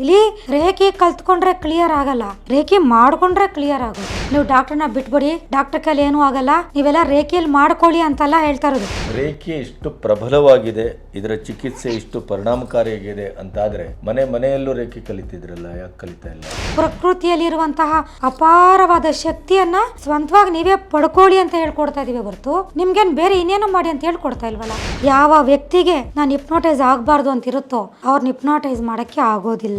ಇಲ್ಲಿ ರೇಖೆ ಕಲ್ತ್ಕೊಂಡ್ರೆ ಕ್ಲಿಯರ್ ಆಗಲ್ಲ. ರೇಖೆ ಮಾಡ್ಕೊಂಡ್ರೆ ಕ್ಲಿಯರ್ ಆಗೋದು. ನೀವು ಡಾಕ್ಟರ್ನ ಬಿಟ್ಬಿಡಿ ಡಾಕ್ಟರ್ ಕೈಲಿ ಏನು ಆಗಲ್ಲ. ನೀವೆಲ್ಲ ರೇಖೆಯಲ್ಲಿ ಮಾಡ್ಕೊಳ್ಳಿ ಅಂತೆಲ್ಲ ಹೇಳ್ತಾ ಇರೋದು. ರೇಖೆ ಇಷ್ಟು ಪ್ರಬಲವಾಗಿದೆ ಇದರ ಚಿಕಿತ್ಸೆ ಇಷ್ಟು ಪರಿಣಾಮಕಾರಿಯಾಗಿದೆ ಅಂತಾದ್ರೆ ಮನೆ ಮನೆಯಲ್ಲೂ ರೇಖೆ ಕಲಿತಿದ್ರಲ್ಲ ಯಾಕೆ ಕಲಿತಾ ಇಲ್ಲ? ಪ್ರಕೃತಿಯಲ್ಲಿರುವಂತಹ ಅಪಾರವಾದ ಶಕ್ತಿಯನ್ನ ಸ್ವಂತವಾಗಿ ನೀವೇ ಪಡ್ಕೊಳ್ಳಿ ಅಂತ ಹೇಳ್ಕೊಡ್ತಾ ಇದೀವಿ ಹೊರತು. ನಿಮ್ಗೇನ್ ಬೇರೆ ಇನ್ನೇನು ಮಾಡಿ ಅಂತ ಹೇಳ್ಕೊಡ್ತಾ ಇಲ್ವಲ್ಲ? ಯಾವ ವ್ಯಕ್ತಿಗೆ ನಾನು ಹಿಪ್ನೋಟೈಸ್ ಆಗಬಾರ್ದು ಅಂತ ಇರುತ್ತೋ ಅವ್ರನ್ನ ಹಿಪ್ನೋಟೈಸ್ ಮಾಡಕ್ಕೆ ಆಗೋದಿಲ್ಲ.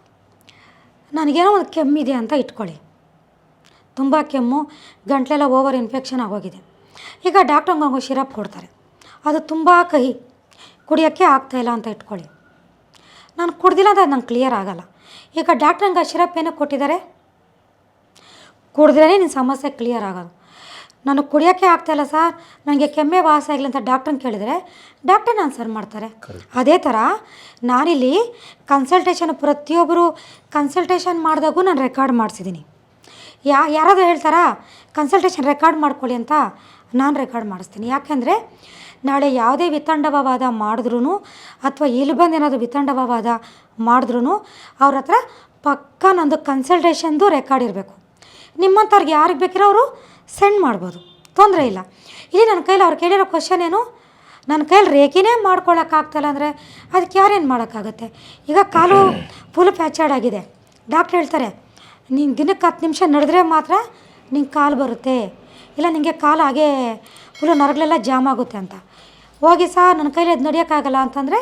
ನನಗೇನೋ ಒಂದು ಕೆಮ್ಮಿದೆ ಅಂತ ಇಟ್ಕೊಳ್ಳಿ. ತುಂಬ ಕೆಮ್ಮು, ಗಂಟ್ಲೆಲ್ಲ ಓವರ್ ಇನ್ಫೆಕ್ಷನ್ ಆಗೋಗಿದೆ. ಈಗ ಡಾಕ್ಟ್ರ್ ಹಂಗೆ ಶಿರಪ್ ಕೊಡ್ತಾರೆ. ಅದು ತುಂಬ ಕಹಿ. ಕುಡಿಯೋಕ್ಕೆ ಆಗ್ತಾಯಿಲ್ಲ ಅಂತ ಇಟ್ಕೊಳ್ಳಿ. ನಾನು ಕುಡ್ದಿಲ್ಲ ಅಂದರೆ ಅದು ನಂಗೆ ಕ್ಲಿಯರ್ ಆಗಲ್ಲ. ಈಗ ಡಾಕ್ಟ್ರ್ ಹಂಗೆ ಶಿರಪ್ ಏನೋ ಕೊಟ್ಟಿದ್ದಾರೆ? ಕುಡಿದ್ರೇ ನಿನ್ನ ಸಮಸ್ಯೆ ಕ್ಲಿಯರ್ ಆಗೋದು. ನನಗೆ ಕುಡಿಯೋಕ್ಕೆ ಆಗ್ತಾಯಿಲ್ಲ ಸರ್. ನನಗೆ ಕೆಮ್ಮೆ ವಾಸ ಆಗಲಿ ಅಂತ ಡಾಕ್ಟ್ರನ್ನ ಕೇಳಿದರೆ ಡಾಕ್ಟರ್ ಆನ್ಸರ್ ಮಾಡ್ತಾರೆ. ಅದೇ ಥರ ನಾನಿಲ್ಲಿ ಕನ್ಸಲ್ಟೇಷನ್ ಪ್ರತಿಯೊಬ್ಬರು ಕನ್ಸಲ್ಟೇಷನ್ ಮಾಡಿದಾಗೂ ನಾನು ರೆಕಾರ್ಡ್ ಮಾಡಿಸಿದ್ದೀನಿ. ಯಾ ಯಾರಾದರೂ ಹೇಳ್ತಾರಾ ಕನ್ಸಲ್ಟೇಷನ್ ರೆಕಾರ್ಡ್ ಮಾಡ್ಕೊಳ್ಳಿ ಅಂತ ನಾನು ರೆಕಾರ್ಡ್ ಮಾಡಿಸ್ತೀನಿ. ಯಾಕೆಂದರೆ ನಾಳೆ ಯಾವುದೇ ವಿತಂಡವಾದ ಮಾಡಿದ್ರೂ ಅಥವಾ ಇಲ್ಲಿ ಬಂದು ಏನಾದರೂ ವಿತಂಡವಾದ ಮಾಡಿದ್ರೂ ಅವ್ರ ಹತ್ರ ಪಕ್ಕ ನಂದು ಕನ್ಸಲ್ಟೇಷನ್ದು ರೆಕಾರ್ಡ್ ಇರಬೇಕು. ನಿಮ್ಮಂಥವ್ರಿಗೆ ಯಾರಿಗೆ ಬೇಕಿರೋ ಅವರು ಸೆಂಡ್ ಮಾಡ್ಬೋದು. ತೊಂದರೆ ಇಲ್ಲ. ಇಲ್ಲಿ ನನ್ನ ಕೈಲಿ ಅವ್ರು ಕೇಳಿರೋ ಕ್ವಶನ್ ಏನು? ನನ್ನ ಕೈಲಿ ರೇಖೆನೇ ಮಾಡ್ಕೊಳ್ಳೋಕ್ಕಾಗ್ತಲ್ಲ ಅಂದರೆ ಅದಕ್ಕೆ ಯಾರೇನು ಮಾಡೋಕ್ಕಾಗತ್ತೆ? ಈಗ ಕಾಲು ಫುಲ್ ಪ್ಯಾಚರ್ಡ್ ಆಗಿದೆ. ಡಾಕ್ಟ್ರ್ ಹೇಳ್ತಾರೆ ನೀನು ದಿನಕ್ಕೆ ಹತ್ತು ನಿಮಿಷ ನಡೆದ್ರೆ ಮಾತ್ರ ನಿಂಗೆ ಕಾಲು ಬರುತ್ತೆ. ಇಲ್ಲ ನಿಮಗೆ ಕಾಲು ಹಾಗೇ ಫುಲ್ಲು ನರಗಳೆಲ್ಲ ಜಾಮ್ ಆಗುತ್ತೆ ಅಂತ. ಹೋಗಿ ಸಹ ನನ್ನ ಕೈಲಿ ಅದು ನಡೆಯೋಕ್ಕಾಗಲ್ಲ ಅಂತಂದರೆ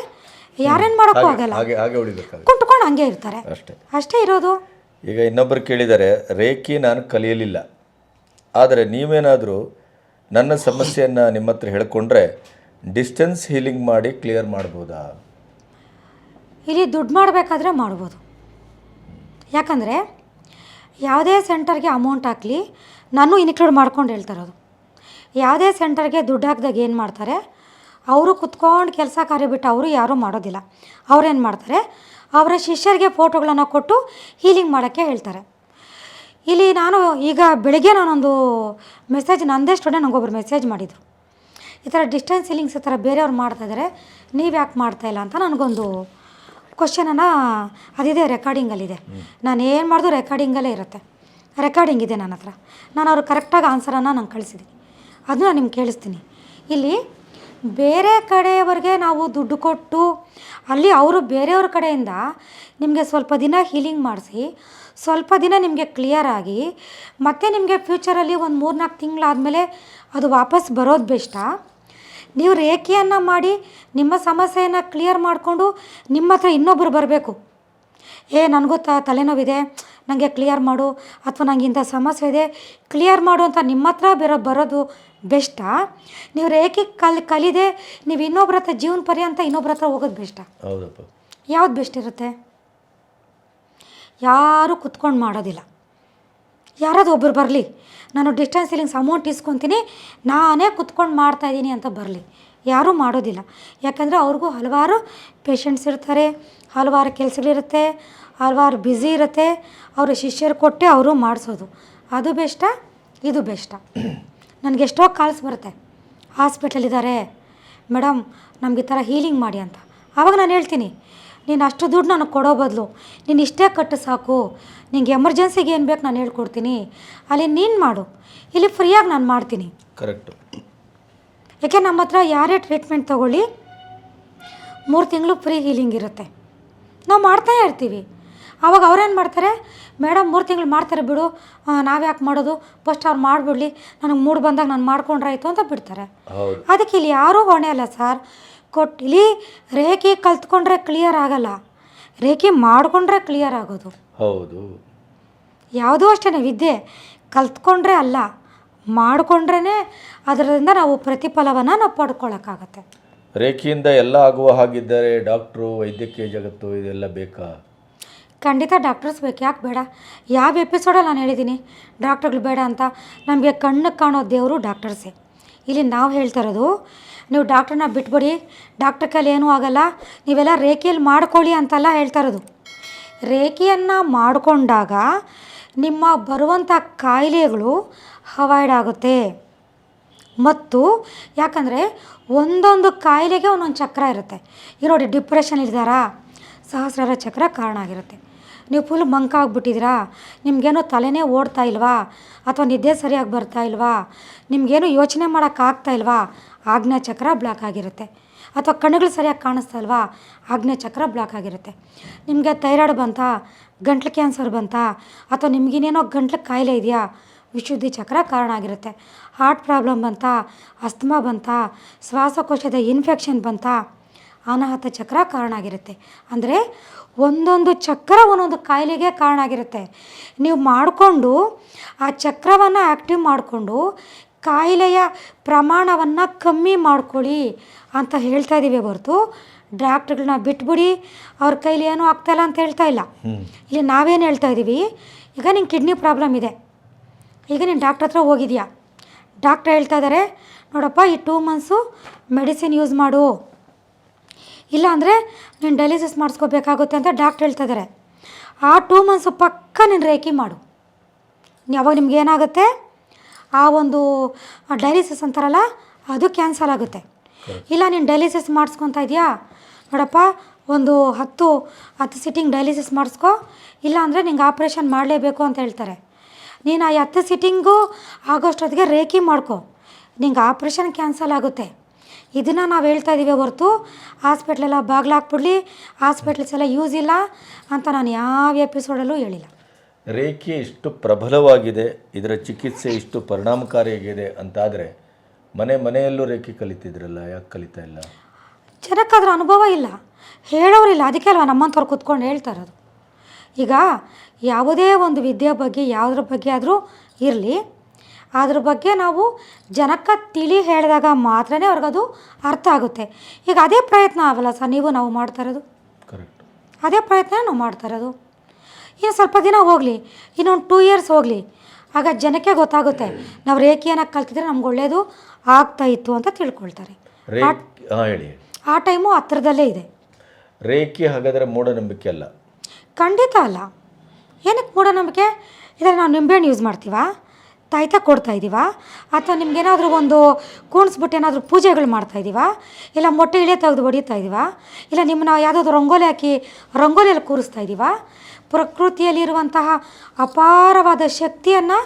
ಯಾರೇನು ಮಾಡೋಕ್ಕೂ ಆಗಲ್ಲ. ಕುಂಟ್ಕೊಂಡು ಹಂಗೆ ಇರ್ತಾರೆ. ಅಷ್ಟೇ. ಅಷ್ಟೇ ಇರೋದು. ಈಗ ಇನ್ನೊಬ್ಬರು ಕೇಳಿದ್ದಾರೆ ರೇಖೆ ನಾನು ಕಲಿಯಲಿಲ್ಲ. ಆದರೆ ನೀವೇನಾದರೂ ನನ್ನ ಸಮಸ್ಯೆಯನ್ನು ನಿಮ್ಮ ಹತ್ರ ಹೇಳ್ಕೊಂಡ್ರೆ ಡಿಸ್ಟೆನ್ಸ್ ಹೀಲಿಂಗ್ ಮಾಡಿ ಕ್ಲಿಯರ್ ಮಾಡ್ಬೋದಾ? ಇಲ್ಲಿ ದುಡ್ಡು ಮಾಡಬೇಕಾದ್ರೆ ಮಾಡ್ಬೋದು. ಯಾಕಂದರೆ ಯಾವುದೇ ಸೆಂಟರ್ಗೆ ಅಮೌಂಟ್ ಹಾಕಲಿ, ನಾನು ಇನ್ಕ್ಲೂಡ್ ಮಾಡ್ಕೊಂಡು ಹೇಳ್ತಾರದು ಯಾವುದೇ ಸೆಂಟರ್ಗೆ ದುಡ್ಡು ಹಾಕಿದಾಗ ಏನು ಮಾಡ್ತಾರೆ? ಅವರು ಕುತ್ಕೊಂಡು ಕೆಲಸ ಕಾರ್ಯ ಬಿಟ್ಟು ಅವರು ಯಾರೂ ಮಾಡೋದಿಲ್ಲ. ಅವ್ರೇನು ಮಾಡ್ತಾರೆ? ಅವರ ಶಿಷ್ಯರಿಗೆ ಫೋಟೋಗಳನ್ನು ಕೊಟ್ಟು ಹೀಲಿಂಗ್ ಮಾಡೋಕ್ಕೆ ಹೇಳ್ತಾರೆ. ಇಲ್ಲಿ ನಾನು ಈಗ ಬೆಳಗ್ಗೆ ನಾನೊಂದು ಮೆಸೇಜ್ ನಂದೇ ಸ್ಟೂಡೆಂಟ್ ನನಗೊಬ್ರು ಮೆಸೇಜ್ ಮಾಡಿದರು. ಈ ಥರ ಡಿಸ್ಟೆನ್ಸ್ ಸೀಲಿಂಗ್ಸ್ ಈ ಥರ ಬೇರೆಯವ್ರು ಮಾಡ್ತಾಯಿದ್ದಾರೆ ನೀವು ಯಾಕೆ ಮಾಡ್ತಾಯಿಲ್ಲ ಅಂತ ನನಗೊಂದು ಕ್ವಶನನ್ನು ಅದಿದೆ ರೆಕಾರ್ಡಿಂಗಲ್ಲಿದೆ ನಾನು ಏನು ಮಾಡಿದ್ರು ರೆಕಾರ್ಡಿಂಗಲ್ಲೇ ಇರುತ್ತೆ. ರೆಕಾರ್ಡಿಂಗ್ ಇದೆ ನನ್ನ ಹತ್ರ. ನಾನು ಅವ್ರು ಕರೆಕ್ಟಾಗಿ ಆನ್ಸರನ್ನು ನಾನು ಕಳಿಸಿದ್ದೀನಿ. ಅದನ್ನ ನಾನು ನಿಮ್ಗೆ ಕೇಳಿಸ್ತೀನಿ. ಇಲ್ಲಿ ಬೇರೆ ಕಡೆಯವರಿಗೆ ನಾವು ದುಡ್ಡು ಕೊಟ್ಟು ಅಲ್ಲಿ ಅವರು ಬೇರೆಯವ್ರ ಕಡೆಯಿಂದ ನಿಮಗೆ ಸ್ವಲ್ಪ ದಿನ ಹೀಲಿಂಗ್ ಮಾಡಿಸಿ, ಸ್ವಲ್ಪ ದಿನ ನಿಮಗೆ ಕ್ಲಿಯರ್ ಆಗಿ, ಮತ್ತೆ ನಿಮಗೆ ಫ್ಯೂಚರಲ್ಲಿ ಒಂದು ಮೂರ್ನಾಲ್ಕು ತಿಂಗಳಾದಮೇಲೆ ಅದು ವಾಪಸ್ ಬರೋದು ಬೆಸ್ಟಾ ನೀವು ರೇಖೆಯನ್ನು ಮಾಡಿ ನಿಮ್ಮ ಸಮಸ್ಯೆಯನ್ನು ಕ್ಲಿಯರ್ ಮಾಡಿಕೊಂಡು ನಿಮ್ಮ ಹತ್ರ ಇನ್ನೊಬ್ಬರು ಬರಬೇಕು. ಏ, ನನಗೂ ತಲೆನೋವಿದೆ ನನಗೆ ಕ್ಲಿಯರ್ ಮಾಡು. ಅಥವಾ ನನಗೆ ಇಂಥ ಸಮಸ್ಯೆ ಇದೆ ಕ್ಲಿಯರ್ ಮಾಡು ಅಂತ ನಿಮ್ಮ ಹತ್ರ ಬರೋ ಬರೋದು ಬೆಸ್ಟಾ ನೀವು ರೇಖೆ ಕಲ್ ಕಲಿದೆ ನೀವು ಇನ್ನೊಬ್ರ ಹತ್ರ ಜೀವನ ಪರ್ಯಂತ ಇನ್ನೊಬ್ರ ಹತ್ರ ಹೋಗೋದು ಬೆಸ್ಟಾ ಹೌದಪ್ಪ. ಯಾವ್ದು ಬೆಸ್ಟ್ ಇರುತ್ತೆ? ಯಾರೂ ಕುತ್ಕೊಂಡು ಮಾಡೋದಿಲ್ಲ. ಯಾರಾದರೂ ಒಬ್ಬರು ಬರಲಿ. ನಾನು ಡಿಸ್ಟೆನ್ಸ್ ಇಲ್ಲಿಂಗ್ಸ್ ಅಮೌಂಟ್ ಇಸ್ಕೊತೀನಿ. ನಾನೇ ಕುತ್ಕೊಂಡು ಮಾಡ್ತಾಯಿದ್ದೀನಿ ಅಂತ ಬರಲಿ. ಯಾರೂ ಮಾಡೋದಿಲ್ಲ. ಯಾಕಂದರೆ ಅವ್ರಿಗೂ ಹಲವಾರು ಪೇಷಂಟ್ಸ್ ಇರ್ತಾರೆ. ಹಲವಾರು ಕೆಲಸಗಳಿರುತ್ತೆ. ಹಲವಾರು ಬ್ಯುಸಿ ಇರುತ್ತೆ ಅವರ ಶಿಷ್ಯರು ಕೊಟ್ಟೆ ಅವರು ಮಾಡಿಸೋದು. ಅದು ಬೆಸ್ಟ ಇದು ಬೆಸ್ಟ ನನಗೆ ಎಷ್ಟೋ ಕಾಲ್ಸ್ ಬರುತ್ತೆ. ಹಾಸ್ಪಿಟಲಿದ್ದಾರೆ ಮೇಡಮ್ ನಮಗೆ ಈ ಥರ ಹೀಲಿಂಗ್ ಮಾಡಿ ಅಂತ. ಆವಾಗ ನಾನು ಹೇಳ್ತೀನಿ ನೀನು ಅಷ್ಟು ದುಡ್ಡು ನನಗೆ ಕೊಡೋ ಬದಲು ನೀನು ಇಷ್ಟೇ ಕಟ್ಟು ಸಾಕು. ನಿಂಗೆ ಎಮರ್ಜೆನ್ಸಿಗೆ ಏನು ಬೇಕು ನಾನು ಹೇಳ್ಕೊಡ್ತೀನಿ. ಅಲ್ಲಿ ನೀನು ಮಾಡು. ಇಲ್ಲಿ ಫ್ರೀಯಾಗಿ ನಾನು ಮಾಡ್ತೀನಿ. ಕರೆಕ್ಟು ಯಾಕೆ ನಮ್ಮ ಹತ್ರ ಯಾರೇ ಟ್ರೀಟ್ಮೆಂಟ್ ತೊಗೊಳ್ಳಿ ಮೂರು ತಿಂಗಳು ಫ್ರೀ ಹೀಲಿಂಗ್ ಇರುತ್ತೆ. ನಾವು ಮಾಡ್ತಾ ಇರ್ತೀವಿ. ಆವಾಗ ಅವ್ರೇನು ಮಾಡ್ತಾರೆ? ಮೇಡಮ್ ಮೂರು ತಿಂಗಳು ಮಾಡ್ತಾರೆ ಬಿಡು. ನಾವು ಯಾಕೆ ಮಾಡೋದು? ಫಸ್ಟ್ ಅವ್ರು ಮಾಡಿಬಿಡ್ಲಿ. ನನಗೆ ಮೂಡ್ ಬಂದಾಗ ನಾನು ಮಾಡ್ಕೊಂಡ್ರಾಯ್ತು ಅಂತ ಬಿಡ್ತಾರೆ. ಅದಕ್ಕೆ ಇಲ್ಲಿ ಯಾರೂ ಹೊಣೆ ಅಲ್ಲ ಸರ್. ಕೊಟ್ಟು ಇಲ್ಲಿ ರೇಖೆ ಕಲ್ತ್ಕೊಂಡ್ರೆ ಕ್ಲಿಯರ್ ಆಗಲ್ಲ. ರೇಖೆ ಮಾಡಿಕೊಂಡ್ರೆ ಕ್ಲಿಯರ್ ಆಗೋದು. ಹೌದು. ಯಾವುದೂ ಅಷ್ಟೇ ವಿದ್ಯೆ ಕಲ್ತ್ಕೊಂಡ್ರೆ ಅಲ್ಲ. ಮಾಡಿಕೊಂಡ್ರೇ ಅದರಿಂದ ನಾವು ಪ್ರತಿಫಲವನ್ನು ನಾವು ಪಡ್ಕೊಳ್ಳೋಕ್ಕಾಗತ್ತೆ ರೇಖೆಯಿಂದ ಎಲ್ಲ ಆಗುವ ಹಾಗಿದ್ದರೆ ಡಾಕ್ಟ್ರು ವೈದ್ಯಕೀಯ ಜಗತ್ತು ಇದೆಲ್ಲ ಬೇಕಾ? ಖಂಡಿತ ಡಾಕ್ಟರ್ಸ್ ಬೇಕು. ಯಾಕೆ ಬೇಡ? ಯಾವ ಎಪಿಸೋಡಲ್ಲಿ ನಾನು ಹೇಳಿದ್ದೀನಿ? ಡಾಕ್ಟರ್ಗಳು ಬೇಡ ಅಂತ. ನಮಗೆ ಕಣ್ಣು ಕಾಣೋ ದೇವರು ಡಾಕ್ಟರ್ಸೇ. ಇಲ್ಲಿ ನಾವು ಹೇಳ್ತಾ ಇರೋದು, ನೀವು ಡಾಕ್ಟ್ರನ್ನ ಬಿಟ್ಬಿಡಿ. ಡಾಕ್ಟರ್ ಕೈಲಿ ಏನೂ ಆಗಲ್ಲ. ನೀವೆಲ್ಲ ರೇಖೆಯಲ್ಲಿ ಮಾಡ್ಕೊಳ್ಳಿ ಅಂತೆಲ್ಲ ಹೇಳ್ತಾ ಇರೋದು. ರೇಖೆಯನ್ನು ಮಾಡಿಕೊಂಡಾಗ ನಿಮ್ಮ ಬರುವಂಥ ಕಾಯಿಲೆಗಳು ಹವಾಯ್ಡ್ ಆಗುತ್ತೆ. ಮತ್ತು ಯಾಕಂದರೆ ಒಂದೊಂದು ಕಾಯಿಲೆಗೆ ಒಂದೊಂದು ಚಕ್ರ ಇರುತ್ತೆ. ಈಗ ನೋಡಿ ಡಿಪ್ರೆಷನ್ ಇದ್ದಾರಾ ಸಹಸ್ರಾರ ಚಕ್ರ ಕಾರಣ ಆಗಿರುತ್ತೆ. ನೀವು ಫುಲ್ ಮಂಕಾಗ್ಬಿಟ್ಟಿದ್ದೀರಾ ನಿಮಗೇನೋ ತಲೆನೇ ಓಡ್ತಾ ಇಲ್ವಾ? ಅಥವಾ ನಿದ್ದೆ ಸರಿಯಾಗಿ ಬರ್ತಾ ಇಲ್ವಾ? ನಿಮಗೇನು ಯೋಚನೆ ಮಾಡೋಕ್ಕಾಗ್ತಾ ಇಲ್ವಾ? ಆಜ್ಞಾ ಚಕ್ರ ಬ್ಲಾಕ್ ಆಗಿರುತ್ತೆ. ಅಥವಾ ಕಣ್ಣುಗಳು ಸರಿಯಾಗಿ ಕಾಣಿಸ್ತಾ ಇಲ್ವಾ? ಆಜ್ಞಾ ಚಕ್ರ ಬ್ಲಾಕ್ ಆಗಿರುತ್ತೆ. ನಿಮಗೆ ಥೈರಾಯ್ಡ್ ಬಂತಾ? ಗಂಟ್ಲು ಕ್ಯಾನ್ಸರ್ ಬಂತಾ? ಅಥವಾ ನಿಮಗಿನ್ನೇನೋ ಗಂಟ್ಲು ಕಾಯಿಲೆ ಇದೆಯಾ? ವಿಶುದ್ಧಿ ಚಕ್ರ ಕಾರಣ ಆಗಿರುತ್ತೆ. ಹಾರ್ಟ್ ಪ್ರಾಬ್ಲಮ್ ಬಂತಾ? ಅಸ್ತಮಾ ಬಂತಾ? ಶ್ವಾಸಕೋಶದ ಇನ್ಫೆಕ್ಷನ್ ಬಂತಾ? ಅನಾಹತ ಚಕ್ರ ಕಾರಣ ಆಗಿರುತ್ತೆ. ಅಂದರೆ ಒಂದೊಂದು ಚಕ್ರ ಒಂದೊಂದು ಕಾಯಿಲೆಗೆ ಕಾರಣ ಆಗಿರುತ್ತೆ. ನೀವು ಮಾಡಿಕೊಂಡು ಆ ಚಕ್ರವನ್ನು ಆ್ಯಕ್ಟಿವ್ ಮಾಡಿಕೊಂಡು ಕಾಯಿಲೆಯ ಪ್ರಮಾಣವನ್ನು ಕಮ್ಮಿ ಮಾಡ್ಕೊಳ್ಳಿ ಅಂತ ಹೇಳ್ತಾ ಇದ್ದೀವಿ ಹೊರತು. ಡಾಕ್ಟ್ರುಗಳನ್ನ ಬಿಟ್ಬಿಡಿ ಅವ್ರ ಕೈಲಿ ಏನೂ ಆಗ್ತಾಯಿಲ್ಲ ಅಂತ ಹೇಳ್ತಾ ಇಲ್ಲ. ಇಲ್ಲಿ ನಾವೇನು ಹೇಳ್ತಾ ಇದ್ದೀವಿ ಈಗ ನಿಂಗೆ ಕಿಡ್ನಿ ಪ್ರಾಬ್ಲಮ್ ಇದೆ. ಈಗ ನೀನು ಡಾಕ್ಟ್ರ್ ಹತ್ರ ಹೋಗಿದ್ಯಾ? ಡಾಕ್ಟ್ರ್ ಹೇಳ್ತಾ ಇದ್ದಾರೆ ನೋಡಪ್ಪ ಈ ಟೂ ಮಂತ್ಸು ಮೆಡಿಸಿನ್ ಯೂಸ್ ಮಾಡು. ಇಲ್ಲ ಅಂದರೆ ನೀನು ಡಯಾಲಿಸಿಸ್ ಮಾಡಿಸ್ಕೋಬೇಕಾಗುತ್ತೆ ಅಂತ ಡಾಕ್ಟ್ರ್ ಹೇಳ್ತಾ ಇದ್ದಾರೆ ಆ ಟೂ ಮಂತ್ಸು ಪಕ್ಕ ನೀನು ರೇಖಿ ಮಾಡು. ಯಾವಾಗ ನಿಮ್ಗೆ ಏನಾಗುತ್ತೆ? ಆ ಒಂದು ಡಯಾಲಿಸಿಸ್ ಅಂತಾರಲ್ಲ ಅದು ಕ್ಯಾನ್ಸಲ್ ಆಗುತ್ತೆ. ಇಲ್ಲ ನೀನು ಡಯಾಲಿಸಿಸ್ ಮಾಡಿಸ್ಕೊತಾ ಇದೆಯಾ? ನೋಡಪ್ಪ ಒಂದು ಹತ್ತು ಹತ್ತು ಸಿಟ್ಟಿಂಗ್ ಡಯಾಲಿಸಿಸ್ ಮಾಡಿಸ್ಕೊ. ಇಲ್ಲ ಅಂದರೆ ನಿಂಗೆ ಆಪ್ರೇಷನ್ ಮಾಡಲೇಬೇಕು ಅಂತ ಹೇಳ್ತಾರೆ. ನೀನು ಆ ಹತ್ತು ಸಿಟ್ಟಿಂಗು ಆಗೋಷ್ಟೊತ್ತಿಗೆ ರೇಖಿ ಮಾಡ್ಕೊ. ನಿಂಗೆ ಆಪ್ರೇಷನ್ ಕ್ಯಾನ್ಸಲ್ ಆಗುತ್ತೆ. ಇದನ್ನು ನಾವು ಹೇಳ್ತಾ ಇದ್ದೀವಿ ಹೊರತು. ಹಾಸ್ಪಿಟ್ಲೆಲ್ಲ ಬಾಗ್ಲಾಕ್ಬಿಡ್ಲಿ. ಹಾಸ್ಪಿಟ್ಲ್ಸ್ ಎಲ್ಲ ಯೂಸ್ ಇಲ್ಲ ಅಂತ ನಾನು ಯಾವ ಎಪಿಸೋಡಲ್ಲೂ ಹೇಳಿಲ್ಲ. ರೇಖೆ ಇಷ್ಟು ಪ್ರಬಲವಾಗಿದೆ ಇದರ ಚಿಕಿತ್ಸೆ ಇಷ್ಟು ಪರಿಣಾಮಕಾರಿಯಾಗಿದೆ ಅಂತಾದರೆ ಮನೆ ಮನೆಯಲ್ಲೂ ರೇಖೆ ಕಲಿತಿದ್ರಲ್ಲ ಯಾಕೆ ಕಲಿತಾ ಇಲ್ಲ? ಜನಕ್ಕಾದ್ರ ಅನುಭವ ಇಲ್ಲ. ಹೇಳೋರಿಲ್ಲ ಅದಕ್ಕೆ ಅಲ್ವಾ ನಮ್ಮಂಥವ್ರು ಕೂತ್ಕೊಂಡು ಹೇಳ್ತಾ ಇರೋದು. ಈಗ ಯಾವುದೇ ಒಂದು ವಿದ್ಯೆ ಬಗ್ಗೆ ಯಾವುದ್ರ ಬಗ್ಗೆ ಆದರೂ ಇರಲಿ. ಅದ್ರ ಬಗ್ಗೆ ನಾವು ಜನಕ್ಕೆ ತಿಳಿ ಹೇಳಿದಾಗ ಮಾತ್ರ ಅವ್ರಿಗದು ಅರ್ಥ ಆಗುತ್ತೆ. ಈಗ ಅದೇ ಪ್ರಯತ್ನ ಆಗಲ್ಲ ಸರ್ ನೀವು ನಾವು ಮಾಡ್ತಾ ಇರೋದು? ಕರೆಕ್ಟ್ ಅದೇ ಪ್ರಯತ್ನ ನಾವು ಮಾಡ್ತಾ ಇರೋದು. ಇನ್ನು ಸ್ವಲ್ಪ ದಿನ ಹೋಗಲಿ ಇನ್ನೊಂದು ಟೂ ಇಯರ್ಸ್ ಹೋಗಲಿ ಆಗ ಜನಕ್ಕೆ ಗೊತ್ತಾಗುತ್ತೆ. ನಾವು ರೇಖೆಯನ್ನು ಕಲ್ತಿದ್ರೆ ನಮ್ಗೆ ಒಳ್ಳೆಯದು ಆಗ್ತಾ ಇತ್ತು ಅಂತ ತಿಳ್ಕೊಳ್ತಾರೆ. ಹೇಳಿ ಆ ಟೈಮು ಹತ್ರದಲ್ಲೇ ಇದೆ. ರೇಖೆ ಹಾಗಾದರೆ ಮೂಢನಂಬಿಕೆ ಅಲ್ಲ? ಖಂಡಿತ ಅಲ್ಲ. ಏನಕ್ಕೆ ಮೂಢನಂಬಿಕೆ? ಇದರಲ್ಲಿ ನಾವು ನಿಂಬೆಹಣ್ಣು ಯೂಸ್ ಮಾಡ್ತೀವಾ? ತಾಯ್ತ ಕೊಡ್ತಾ ಇದ್ದೀವಾ ಅಥವಾ ನಿಮ್ಗೇನಾದರೂ ಒಂದು ಕೂಣಿಸ್ಬಿಟ್ಟು ಏನಾದರೂ ಪೂಜೆಗಳು ಮಾಡ್ತಾ ಇದ್ದೀವಾ ಇಲ್ಲ ಮೊಟ್ಟೆ ಇಳೆ ತೆಗೆದು ಹೊಡಿತಾ ಇದ್ದೀವಾ ಇಲ್ಲ ನಿಮ್ಮನ್ನ ಯಾವುದಾದ್ರು ರಂಗೋಲಿ ಹಾಕಿ ರಂಗೋಲಿಯಲ್ಲಿ ಕೂರಿಸ್ತಾ ಇದ್ದೀವಾ ಪ್ರಕೃತಿಯಲ್ಲಿರುವಂತಹ ಅಪಾರವಾದ ಶಕ್ತಿಯನ್ನು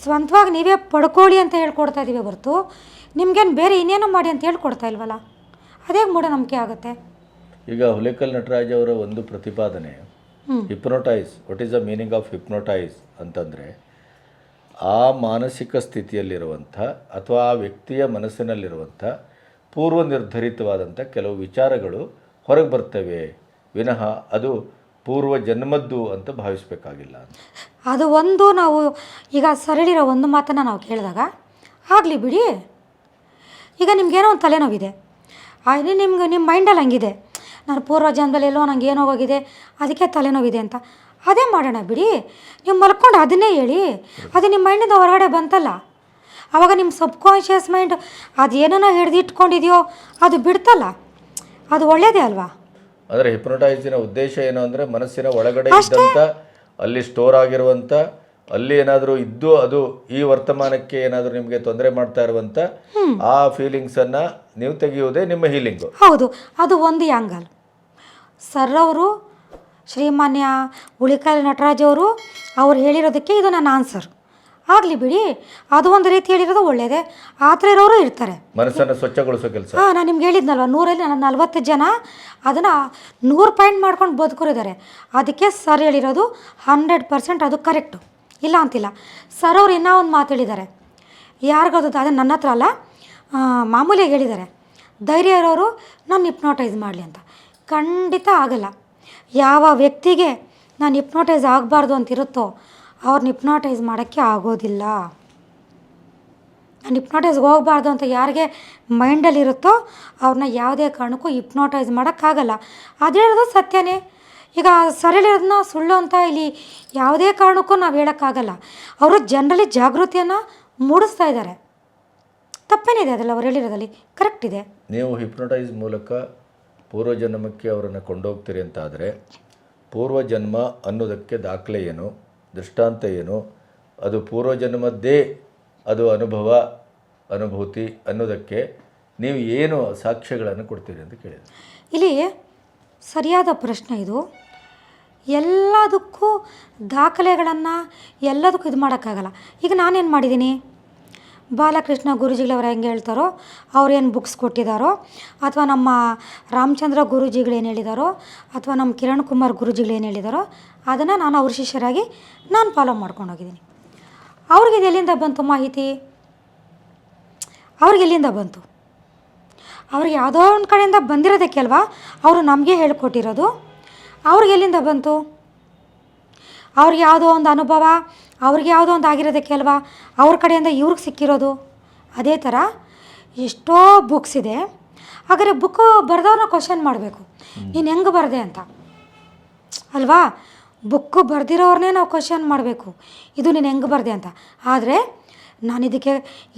ಸ್ವಂತವಾಗಿ ನೀವೇ ಪಡ್ಕೊಳ್ಳಿ ಅಂತ ಹೇಳ್ಕೊಡ್ತಾ ಇದ್ದೀವಿ ಹೊರತು. ನಿಮ್ಗೇನು ಬೇರೆ ಇನ್ನೇನೋ ಮಾಡಿ ಅಂತ ಹೇಳ್ಕೊಡ್ತಾ ಇಲ್ವಲ್ಲ? ಅದೇ ಮೂಢನಂಬಿಕೆ ಆಗುತ್ತೆ. ಈಗ ಹುಲೇಕಲ್ ನಟರಾಜ್ ಅವರ ಒಂದು ಪ್ರತಿಪಾದನೆ hypnotise what is the meaning of hypnotise ಅಂತಂದರೆ ಆ ಮಾನಸಿಕ ಸ್ಥಿತಿಯಲ್ಲಿರುವಂಥ ಅಥವಾ ಆ ವ್ಯಕ್ತಿಯ ಮನಸ್ಸಿನಲ್ಲಿರುವಂಥ ಪೂರ್ವ ನಿರ್ಧರಿತವಾದಂಥ ಕೆಲವು ವಿಚಾರಗಳು ಹೊರಗೆ ಬರ್ತವೆ. ವಿನಃ ಅದು ಪೂರ್ವ ಜನ್ಮದ್ದು ಅಂತ ಭಾವಿಸಬೇಕಾಗಿಲ್ಲ ಅದು ಒಂದು ನಾವು ಈಗ ಸರಳಿರೋ ಒಂದು ಮಾತನ್ನು ನಾವು ಕೇಳಿದಾಗ, ಆಗಲಿ ಬಿಡಿ. ಈಗ ನಿಮಗೇನೋ ಒಂದು ತಲೆನೋವಿದೆ. ಅದು ನಿಮ್ಗೆ ನಿಮ್ಮ ಮೈಂಡಲ್ಲಿ ಹಂಗಿದೆ. ನಾನು ಪೂರ್ವ ಜನ್ಮದಲ್ಲಿ ಎಲ್ಲೋ ನಂಗೆ ಏನೋ ಹೋಗಿದೆ. ಅದಕ್ಕೆ ತಲೆನೋವಿದೆ ಅಂತ. ಅದೇ ಮಾಡೋಣ ಬಿಡಿ. ನೀವು ಮಲ್ಕೊಂಡು ಅದನ್ನೇ ಹೇಳಿ. ಅದು ನಿಮ್ಮ ಮೈಂಡಿಂದ ಹೊರಗಡೆ ಬಂತಲ್ಲ. ಆವಾಗ ನಿಮ್ಮ ಸಬ್ಕಾನ್ಷಿಯಸ್ ಮೈಂಡ್ ಅದು ಅದೇನೋ ಹಿಡಿದಿಟ್ಕೊಂಡಿದೆಯೋ ಅದು ಬಿಡ್ತಲ್ಲ. ಅದು ಒಳ್ಳೆಯದೇ ಅಲ್ವಾ? ಅಂದರೆ ಹಿಪ್ನೋಟೈಸಿನ ಉದ್ದೇಶ ಏನು ಅಂದರೆ ಮನಸ್ಸಿನ ಒಳಗಡೆ ಇದ್ದಂಥ ಅಲ್ಲಿ ಸ್ಟೋರ್ ಆಗಿರುವಂಥ ಅಲ್ಲಿ ಏನಾದರೂ ಇದ್ದು ಅದು ಈ ವರ್ತಮಾನಕ್ಕೆ ಏನಾದರೂ ನಿಮಗೆ ತೊಂದರೆ ಮಾಡ್ತಾ ಇರುವಂಥ ಆ ಫೀಲಿಂಗ್ಸನ್ನು ನೀವು ತೆಗೆಯುವುದೇ ನಿಮ್ಮ ಹೀಲಿಂಗು. ಹೌದು. ಅದು ಒಂದು ಆ್ಯಂಗಲ್ ಸರ್ ಅವರು ಶ್ರೀಮಾನ್ಯ ಉಳಿಕಾಲ್ ನಟರಾಜ್ ಅವರು ಅವ್ರು ಹೇಳಿರೋದಕ್ಕೆ ಇದು ನನ್ನ ಆನ್ಸರ್. ಆಗಲಿ ಬಿಡಿ ಅದು ಒಂದು ರೀತಿ ಹೇಳಿರೋದು ಒಳ್ಳೆಯದೇ ಆ ಥರ ಇರೋರು ಇರ್ತಾರೆ. ಮನಸ್ಸನ್ನು ಸ್ವಚ್ಛಗೊಳಿಸೋ ಕೆಲಸ. ಹಾಂ ನಾನು ನಿಮ್ಗೆ ಹೇಳಿದ್ನಲ್ವ ನೂರಲ್ಲಿ ನನ್ನ ನಲ್ವತ್ತು ಜನ ಅದನ್ನು ನೂರು ಪಾಯಿಂಟ್ ಮಾಡ್ಕೊಂಡು ಬದುಕೋರಿದ್ದಾರೆ. ಅದಕ್ಕೆ ಸರ್ ಹೇಳಿರೋದು ಹಂಡ್ರೆಡ್ ಪರ್ಸೆಂಟ್ ಅದು ಕರೆಕ್ಟು. ಇಲ್ಲ ಅಂತಿಲ್ಲ. ಸರ್ ಅವ್ರು ಇನ್ನೂ ಒಂದು ಮಾತು ಹೇಳಿದ್ದಾರೆ. ಯಾರಿಗದು ಅದು ನನ್ನ ಹತ್ರ ಅಲ್ಲ ಮಾಮೂಲಿಯಾಗಿ ಹೇಳಿದ್ದಾರೆ. ಧೈರ್ಯ ಇರೋರು ನಾನು ಹಿಪ್ನೋಟೈಸ್ ಮಾಡಲಿ ಅಂತ. ಖಂಡಿತ ಆಗಲ್ಲ. ಯಾವ ವ್ಯಕ್ತಿಗೆ ನಾನು ಹಿಪ್ನೋಟೈಸ್ ಆಗಬಾರ್ದು ಅಂತ ಇರುತ್ತೋ ಅವ್ರನ್ನ ಹಿಪ್ನೋಟೈಸ್ ಮಾಡೋಕ್ಕೆ ಆಗೋದಿಲ್ಲ. ನಾನು ಹಿಪ್ನೋಟೈಸ್ಗೆ ಹೋಗಬಾರ್ದು ಅಂತ ಯಾರಿಗೆ ಮೈಂಡಲ್ಲಿರುತ್ತೋ ಅವ್ರನ್ನ ಯಾವುದೇ ಕಾರಣಕ್ಕೂ ಹಿಪ್ನೋಟೈಸ್ ಮಾಡೋಕ್ಕಾಗಲ್ಲ. ಅದು ಹೇಳೋದು ಸತ್ಯನೇ. ಈಗ ಸರಳಿರೋದನ್ನ ಸುಳ್ಳು ಅಂತ ಇಲ್ಲಿ ಯಾವುದೇ ಕಾರಣಕ್ಕೂ ನಾವು ಹೇಳೋಕ್ಕಾಗಲ್ಲ. ಅವರು ಜನರಲ್ಲಿ ಜಾಗೃತಿಯನ್ನು ಮೂಡಿಸ್ತಾ ಇದ್ದಾರೆ ತಪ್ಪೇನಿದೆ ಅದೆಲ್ಲ ಅವ್ರು ಹೇಳಿರೋದಲ್ಲಿ? ಕರೆಕ್ಟ್ ಇದೆ. ನೀವು ಹಿಪ್ನೋಟೈಸ್ ಮೂಲಕ ಪೂರ್ವಜನ್ಮಕ್ಕೆ ಅವರನ್ನು ಕೊಂಡೋಗ್ತೀರಿ ಅಂತ ಆದರೆ ಪೂರ್ವಜನ್ಮ ಅನ್ನೋದಕ್ಕೆ ದಾಖಲೆ ಏನು? ದೃಷ್ಟಾಂತ ಏನು? ಅದು ಪೂರ್ವಜನ್ಮದ್ದೇ ಅದು ಅನುಭವ, ಅನುಭೂತಿ ಅನ್ನೋದಕ್ಕೆ ನೀವು ಏನು ಸಾಕ್ಷ್ಯಗಳನ್ನು ಕೊಡ್ತೀರಿ ಅಂತ ಕೇಳಿದೆ. ಇಲ್ಲಿ ಸರಿಯಾದ ಪ್ರಶ್ನೆ ಇದು. ಎಲ್ಲದಕ್ಕೂ ದಾಖಲೆಗಳನ್ನು ಎಲ್ಲದಕ್ಕೂ ಇದು ಮಾಡೋಕ್ಕಾಗಲ್ಲ. ಈಗ ನಾನೇನು ಮಾಡಿದ್ದೀನಿ? ಬಾಲಕೃಷ್ಣ ಗುರೂಜಿಗಳವ್ರು ಹೆಂಗೆ ಹೇಳ್ತಾರೋ ಅವ್ರೇನು ಬುಕ್ಸ್ ಕೊಟ್ಟಿದ್ದಾರೋ ಅಥವಾ ನಮ್ಮ ರಾಮಚಂದ್ರ ಗುರುಜಿಗಳು ಏನು ಹೇಳಿದಾರೋ, ಅಥವಾ ನಮ್ಮ ಕಿರಣ್ ಕುಮಾರ್ ಗುರುಜಿಗಳು ಏನು ಹೇಳಿದಾರೋ, ಅದನ್ನು ನಾನು ಅವ್ರ ಶಿಷ್ಯರಾಗಿ ನಾನು ಫಾಲೋ ಮಾಡ್ಕೊಂಡು ಹೋಗಿದ್ದೀನಿ. ಅವ್ರಿಗೆ ಎಲ್ಲಿಂದ ಬಂತು ಮಾಹಿತಿ? ಅವ್ರಿಗೆ ಎಲ್ಲಿಂದ ಬಂತು? ಅವ್ರಿಗೆ ಯಾವುದೋ ಒಂದು ಕಡೆಯಿಂದ ಬಂದಿರೋದಕ್ಕೆ ಅಲ್ವಾ? ಅವರು ನಮಗೆ ಹೇಳ್ಕೊಟ್ಟಿರೋದು. ಅವ್ರಿಗೆ ಎಲ್ಲಿಂದ ಬಂತು? ಅವ್ರಿಗೆ ಯಾವುದೋ ಒಂದು ಅನುಭವ? ಅವ್ರಿಗೆ ಯಾವುದೋ ಒಂದು ಆಗಿರೋದಕ್ಕೆ ಅಲ್ವಾ? ಅವ್ರ ಕಡೆಯಿಂದ ಇವ್ರಿಗೆ ಸಿಕ್ಕಿರೋದು. ಅದೇ ಥರ ಎಷ್ಟೋ ಬುಕ್ಸ್ ಇದೆ. ಹಾಗಾದ್ರೆ ಬುಕ್ಕು ಬರೆದವ್ರನ್ನ ಕ್ವಶನ್ ಮಾಡಬೇಕು. ನೀನು ಹೆಂಗೆ ಬರದೆ ಅಂತ? ಅಲ್ವಾ? ಬುಕ್ಕು ಬರೆದಿರೋರನ್ನೇ ನಾವು ಕ್ವಶನ್ ಮಾಡಬೇಕು. ಇದು ನೀನು ಹೆಂಗೆ ಬರದೆ ಅಂತ. ಆದರೆ ನಾನು ಇದಕ್ಕೆ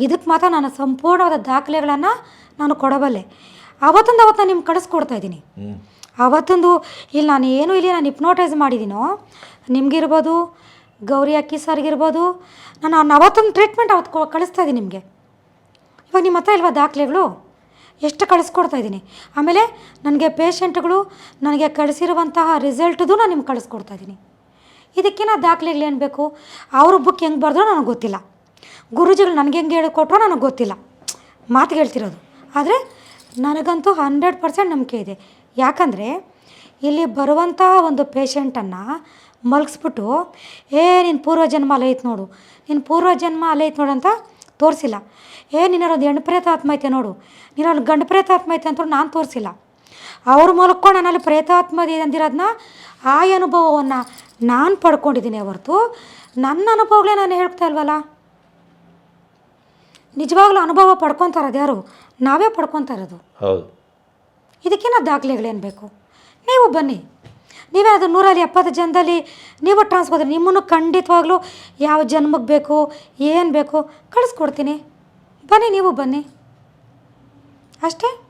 ಇದಕ್ಕೆ ಮಾತ್ರ ನಾನು ಸಂಪೂರ್ಣವಾದ ದಾಖಲೆಗಳನ್ನು ನಾನು ಕೊಡಬಲ್ಲೆ. ಅವತ್ತೊಂದು ಅವತ್ತು ನಾನು ನಿಮ್ಗೆ ಕಳಿಸ್ಕೊಡ್ತಾ ಇದ್ದೀನಿ. ಅವತ್ತೊಂದು ಇಲ್ಲಿ ನಾನು ಏನು ಇಲ್ಲಿ ನಾನು ಹಿಪ್ನೋಟೈಸ್ ಮಾಡಿದ್ದೀನೋ ನಿಮಗಿರ್ಬೋದು ಗೌರಿ ಅಕ್ಕಿ ಸಾರಿಗಿರ್ಬೋದು. ನಾನು ಅವತ್ತೊಂದು ಟ್ರೀಟ್ಮೆಂಟ್ ಅವತ್ತು ಕಳಿಸ್ತಾ ಇದ್ದೀನಿ ನಿಮಗೆ. ಇವಾಗ ನಿಮ್ಮ ಹತ್ರ ಇಲ್ವಾ ದಾಖಲೆಗಳು? ಎಷ್ಟು ಕಳಿಸ್ಕೊಡ್ತಾ ಇದ್ದೀನಿ. ಆಮೇಲೆ ನನಗೆ ಪೇಷಂಟ್ಗಳು ನನಗೆ ಕಳಿಸಿರುವಂತಹ ರಿಸಲ್ಟ್ದು ನಾನು ನಿಮ್ಗೆ ಕಳಿಸ್ಕೊಡ್ತಾ ಇದ್ದೀನಿ. ಇದಕ್ಕಿನ್ನ ದಾಖಲೆಗಳೇನು ಬೇಕು? ಅವ್ರ ಬುಕ್ ಹೆಂಗೆ ಬರೆದ್ರೋ ನನಗೆ ಗೊತ್ತಿಲ್ಲ. ಗುರುಜಿಗಳು ನನಗೆ ಹೆಂಗೆ ಹೇಳಿಕೊಟ್ರೋ ನನಗೆ ಗೊತ್ತಿಲ್ಲ. ಮಾತು ಹೇಳ್ತಿರೋದು. ಆದರೆ ನನಗಂತೂ ಹಂಡ್ರೆಡ್ ಪರ್ಸೆಂಟ್ ನಂಬಿಕೆ ಇದೆ. ಯಾಕಂದರೆ ಇಲ್ಲಿ ಬರುವಂತಹ ಒಂದು ಪೇಷಂಟನ್ನು ಮಲಗಿಸ್ಬಿಟ್ಟು ಏ ನಿನ್ನ ಪೂರ್ವಜನ್ಮ ಅಲ್ಲೇ ಐತೆ ನೋಡು. ನಿನ್ನ ಪೂರ್ವಜನ್ಮ ಅಲ್ಲೇ ಐತೆ ನೋಡು ಅಂತ ತೋರಿಸಿಲ್ಲ. ಏ ನಿನ್ನೊಂದು ಹೆಣ್ಣು ಪ್ರೇತಾತ್ಮ ಐತೆ ನೋಡು. ನಿನ್ನೊಂದು ಗಂಡು ಪ್ರೇತಾತ್ಮ ಐತೆ ಅಂತ ನಾನು ತೋರಿಸಿಲ್ಲ. ಅವ್ರ ಮಲ್ಕೊಂಡು ನನ್ನಲ್ಲಿ ಪ್ರೇತಾತ್ಮ ಇದೆ ಅಂದಿರೋದನ್ನ ಆ ಅನುಭವವನ್ನು ನಾನು ಪಡ್ಕೊಂಡಿದ್ದೀನಿ ಹೊರತು ನನ್ನ ಅನುಭವಗಳೇ ನಾನು ಹೇಳ್ತಾ ಇಲ್ವಲ್ಲ? ನಿಜವಾಗ್ಲೂ ಅನುಭವ ಪಡ್ಕೊತಾರದು ಯಾರು? ನಾವೇ ಪಡ್ಕೊತಾ ಇರೋದು. ಹೌದು. ಇದಕ್ಕಿನ್ನ ದಾಖಲೆಗಳೇನು ಬೇಕು? ನೀವು ಬನ್ನಿ. ನೀವೇ ಅದು ನೂರಲ್ಲಿ ಎಪ್ಪತ್ತು ಜನದಲ್ಲಿ ನೀವು ಟ್ರಾನ್ಸ್ಫರ್ ನಿಮ್ಮನ್ನು ಖಂಡಿತವಾಗ್ಲೂ ಯಾವ ಜನ್ಮಕ್ಕೆ ಬೇಕು, ಏನು ಬೇಕು ಕಳಿಸ್ಕೊಡ್ತೀನಿ. ಬನ್ನಿ ನೀವು ಬನ್ನಿ. ಅಷ್ಟೇ?